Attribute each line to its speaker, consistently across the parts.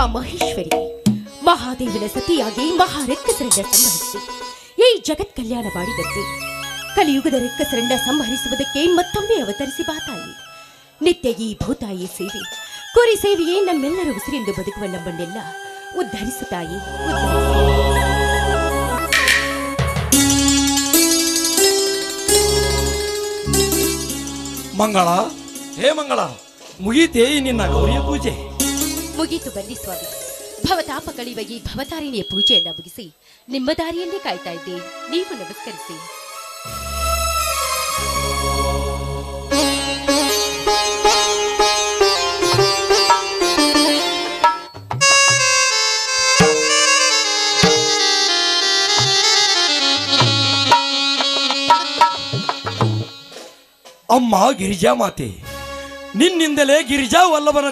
Speaker 1: ಆ ಮಹೇಶ್ವರಿ. ಮಹಾದೇವನ ಸತಿಯಾಗಿ ಮಹಾರೆಕ್ಕಸರನ್ನ ಸಂಹರಿಸಿ. ಈ ಜಗತ್ ಕಲ್ಯಾಣ ಮಾಡಿದಂತೆ ಕಲಿಯುಗದ ರೆಕ್ಕಸರನ್ನ ಸಂಹರಿಸುವುದಕ್ಕೆ ಮತ್ತೊಮ್ಮೆ ಅವತರಿಸಿ ಬಾತಾಯಿ ನಿತ್ಯ ಈ ಭೂತಾಯಿ ಸೇವೆ, ಕುರಿ ಸೇವೆಯೇ ನಮ್ಮೆಲ್ಲರ ಉಸಿರೆಂದು ಬದುಕುವ ನಮ್ಮನ್ನೆಲ್ಲ ಉದ್ಧರಿಸುತ್ತಾಯಿ ಉದ್ಧರಿಸು.
Speaker 2: ಮಂಗಳ, ಹೇ ಮಂಗಳ ಮುಗೀತೇ ನಿನ್ನ ಗೌರಿಯ ಪೂಜೆ.
Speaker 1: ಮುಗೀತು ಬನ್ನಿ ಸ್ವಾಮಿ. ಭವತಾಪ ಕಳೆಯುವ ಈ ಭವತಾರಿಣಿಯ ಪೂಜೆಯನ್ನ ಮುಗಿಸಿ ನಿಮ್ಮ ದಾರಿಯಲ್ಲೇ ಕಾಯ್ತಾ ಇದ್ದೆ. ನೀವು ನಮಸ್ಕರಿಸಿ.
Speaker 2: ಅಮ್ಮ ಗಿರಿಜಾ ಮಾತೆ, ನಿನ್ನಿಂದಲೇ ಗಿರಿಜಾ ವಲ್ಲಭನ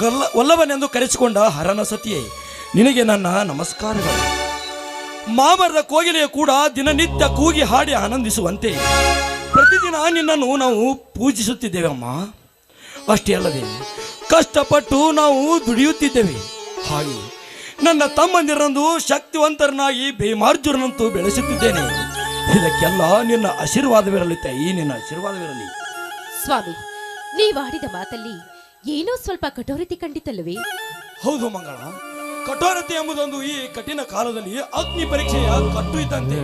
Speaker 2: ಗಲ್ಲ ವಲ್ಲಭನೆಂದು ಕರೆಸಿಕೊಂಡ ಹರನ ಸತಿಯೇ, ನಿನಗೆ ನನ್ನ ನಮಸ್ಕಾರಗಳು. ಮಾಮರದ ಕೋಗಿಲೆಯ ಕೂಡ ದಿನನಿತ್ಯ ಕೂಗಿ ಹಾಡಿ ಆನಂದಿಸುವಂತೆ. ಪ್ರತಿದಿನ ನಿನ್ನನ್ನು ನಾವು ಪೂಜಿಸುತ್ತಿದ್ದೇವೆ ಅಮ್ಮ ಅಷ್ಟೇ ಅಲ್ಲದೆ, ಕಷ್ಟಪಟ್ಟು ನಾವು ದುಡಿಯುತ್ತಿದ್ದೇವೆ. ಹಾಗೆ ನನ್ನ ತಮ್ಮಂದಿರಂದು ಶಕ್ತಿವಂತರನ್ನಾಗಿ ಭೀಮಾರ್ಜುನಂತೂ ಬೆಳೆಸುತ್ತಿದ್ದೇನೆ. ಇದಕ್ಕೆಲ್ಲ ನಿನ್ನ ಆಶೀರ್ವಾದವಿರಲಿ ತಾಯಿ, ನಿನ್ನ ಆಶೀರ್ವಾದವಿರಲಿ.
Speaker 1: ಸ್ವಾಮಿ ನೀವಾಡಿದ ಮಾತಲ್ಲಿ ಏನೋ ಸ್ವಲ್ಪ ಕಠೋರತೆ ಕಂಡಿತಲ್ಲವೇ?
Speaker 2: ಹೌದು ಮಂಗಳ. ಕಠೋರತೆ ಎಂಬುದೊಂದು ಈ ಕಠಿಣ ಕಾಲದಲ್ಲಿ ಅಗ್ನಿ ಪರೀಕ್ಷೆಯ ಕಟ್ಟು ಇದ್ದಂತೆ.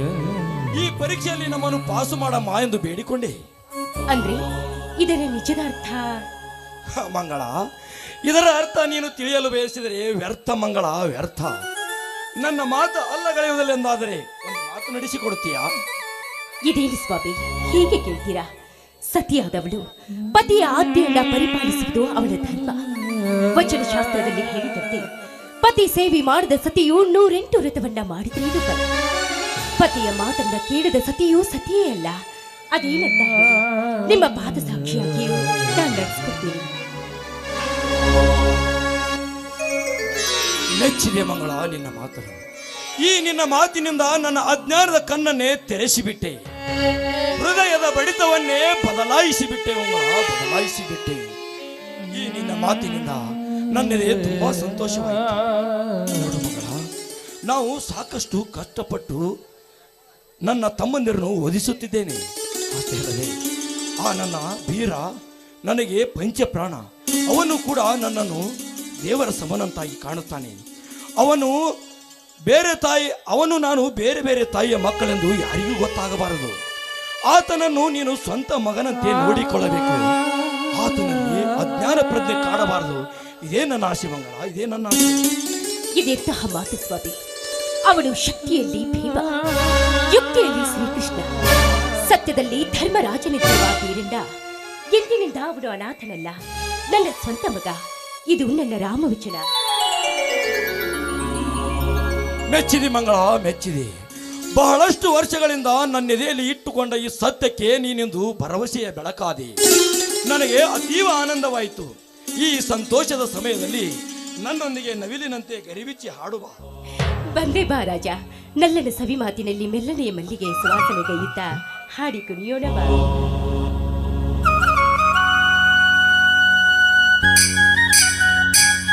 Speaker 2: ಈ ಪರೀಕ್ಷೆಯಲ್ಲಿ ನಮ್ಮನ್ನು ಪಾಸು ಮಾಡಮ್ಮ ಎಂದು ಬೇಡಿಕೊಂಡೆ.
Speaker 1: ಅಂದ್ರೆ ಇದರ ನಿಜದ ಅರ್ಥ
Speaker 2: ಹ, ಮಂಗಳ. ಇದರ ಅರ್ಥ ನೀನು ತಿಳಿಯಲು ಬಯಸಿದರೆ ವ್ಯರ್ಥ ಮಂಗಳ ವ್ಯರ್ಥ. ನನ್ನ ಮಾತು ಅಲ್ಲಗಳೆಯುವುದಿಲ್ಲೆಂದಾದರೆ ಒಂದು ಮಾತು ನಡೆಸಿಕೊಡುತ್ತೀಯಾ?
Speaker 1: ಇದೇನು ಸ್ವಾಮಿ ಹೀಗೆ ಕೇಳ್ತೀರಾ? ಸತಿಯಾದವಳು. ಪತಿಯ ಆಜ್ಞೆಯನ್ನ ಪರಿಪಾಲಿಸುವುದು ಅವಳ ಧರ್ಮ. ವಚನ ಶಾಸ್ತ್ರದಲ್ಲಿ ಹೇಳಿದಂತೆ, ಪತಿ ಸೇವೆ ಮಾಡಿದ ಸತಿಯು ನೂರೆಂಟು ವ್ರತವನ್ನ ಮಾಡಿದ್ರೇನು ಪತಿಯ ಮಾತನ್ನ ಕೇಳಿದ ಸತಿಯೂ ಸತಿಯೇ ಅಲ್ಲ, ಅದೇನಂತ ನಿಮ್ಮ ಪಾದ ಸಾಕ್ಷಿಯಾಗಿಯೂ ನಾನು ನಡೆಸ್ಕೊಡ್ತೀನಿ.
Speaker 2: ನೆಚ್ಚಿದೆ ಮಂಗಳ, ನಿನ್ನ ಮಾತನ್ನು. ಈ ನಿನ್ನ ಮಾತಿನಿಂದ ನನ್ನ ಅಜ್ಞಾನದ ಕಣ್ಣನ್ನೇ ತೆರೆಸಿಬಿಟ್ಟೆ. ಹೃದಯದ ಬಡಿತವನ್ನೇ ಬದಲಾಯಿಸಿಬಿಟ್ಟೆ ಬದಲಾಯಿಸಿ ಬದಲಾಯಿಸಿಬಿಟ್ಟೆ. ಈ ನಿನ್ನ ಮಾತಿನಿಂದ ನನ್ನೆದೆ ತುಂಬಾ ಸಂತೋಷವಾಯಿತು. ನಾವು ಸಾಕಷ್ಟು ಕಷ್ಟಪಟ್ಟು ನನ್ನ ತಮ್ಮಂದಿರನ್ನು ಅಷ್ಟೇ ಅಲ್ಲದೆ ಆ ನನ್ನ ವೀರ ನನಗೆ ಪಂಚಪ್ರಾಣ. ಅವನು ಕೂಡ ನನ್ನನ್ನು ದೇವರ ಸಮನಂತಾಗಿ ಕಾಣುತ್ತಾನೆ. ಅವನು ಬೇರೆ ತಾಯಿ, ಅವನು ನಾನು ಬೇರೆ ಬೇರೆ ತಾಯಿಯ ಮಕ್ಕಳೆಂದು ಯಾರಿಗೂ ಗೊತ್ತಾಗಬಾರದು. ಆತನನ್ನು ನೀನು ಸ್ವಂತ ಮಗನಂತೆ ನೋಡಿಕೊಳ್ಳಬೇಕು. ಆತನಲ್ಲಿ ಅಜ್ಞಾನ ಪ್ರಜ್ಞೆ ಕಾಣಬಾರದು. ಇದೇ ನನ್ನ ಆಸೆ ಮಂಗಳ ಇದೇ ನನ್ನ
Speaker 1: ಇದೆಂತಹ ಮಾತು ಸ್ವಾಮಿ? ಅವನು ಶಕ್ತಿಯಲ್ಲಿ ಭೀಮ ಯುಕ್ತಿಯಲ್ಲಿ ಶ್ರೀಕೃಷ್ಣ. ಸತ್ಯದಲ್ಲಿ ಧರ್ಮರಾಜನ ವೀರಣ್ಣ ಎಂದಿನಿಂದ ಅವನು ಅನಾಥನಲ್ಲ. ನನ್ನ ಸ್ವಂತ ಮಗ ಇದು ನನ್ನ ರಾಮವಚನ.
Speaker 2: ಮೆಚ್ಚಿದೆ ಮಂಗಳ ಮೆಚ್ಚಿದೆ. ಬಹಳಷ್ಟು ವರ್ಷಗಳಿಂದ ನನ್ನ ಎದೆಯಲ್ಲಿ ಇಟ್ಟುಕೊಂಡ ಈ ಸತ್ಯಕ್ಕೆ ನೀನೆಂದು ಭರವಸೆಯ ಬೆಳಕಾದೆ. ನನಗೆ ಅತೀವ ಆನಂದವಾಯಿತು. ಈ ಸಂತೋಷದ ಸಮಯದಲ್ಲಿ ನನ್ನೊಂದಿಗೆ ನವಿಲಿನಂತೆ ಗರಿಬಿಚ್ಚಿ ಹಾಡುವ.
Speaker 1: ಬಂದೆ ಬಾ ರಾಜ. ನಲ್ಲನ ಸವಿ ಮಾತಿನಲ್ಲಿ ಮೆಲ್ಲನೆಯ ಮಲ್ಲಿಗೆ ಸುವಾಸನೆಗೈಯುತ್ತಾ ಹಾಡಿ ಕುಣಿಯೋಣ ಬಾ.